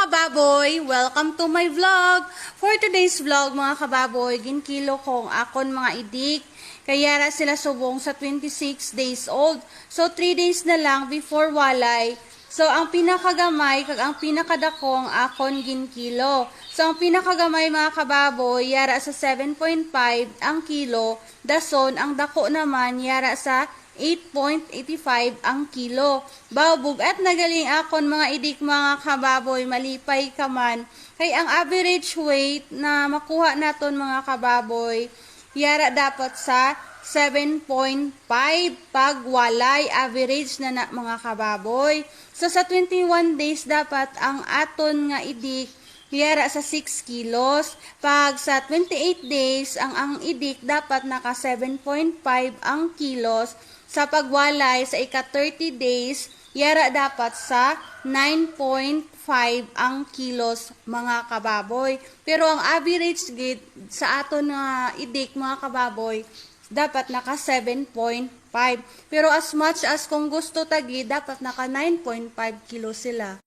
kababoy! Welcome to my vlog! For today's vlog mga kababoy, ginkilo kong akon mga idik. Kaya ra sila subong sa 26 days old. So 3 days na lang before walay. So ang pinakagamay kag ang pinakadakong akon ginkilo. So ang pinakagamay mga kababoy yara sa 7.5 ang kilo. Dason ang dako naman yara sa 8.85 ang kilo. Bawbog at nagaling akon mga idik mga kababoy, malipay ka man. Kay ang average weight na makuha naton mga kababoy, yara dapat sa 7.5 pag walay average na na mga kababoy. So sa 21 days dapat ang aton nga idik Yara sa 6 kilos. Pag sa 28 days, ang ang idik dapat naka 7.5 ang kilos. Sa pagwalay, sa ika 30 days, yara dapat sa 9.5 ang kilos mga kababoy. Pero ang average gid sa aton nga idik mga kababoy, dapat naka 7.5. Pero as much as kung gusto tagi, dapat naka 9.5 kilos sila.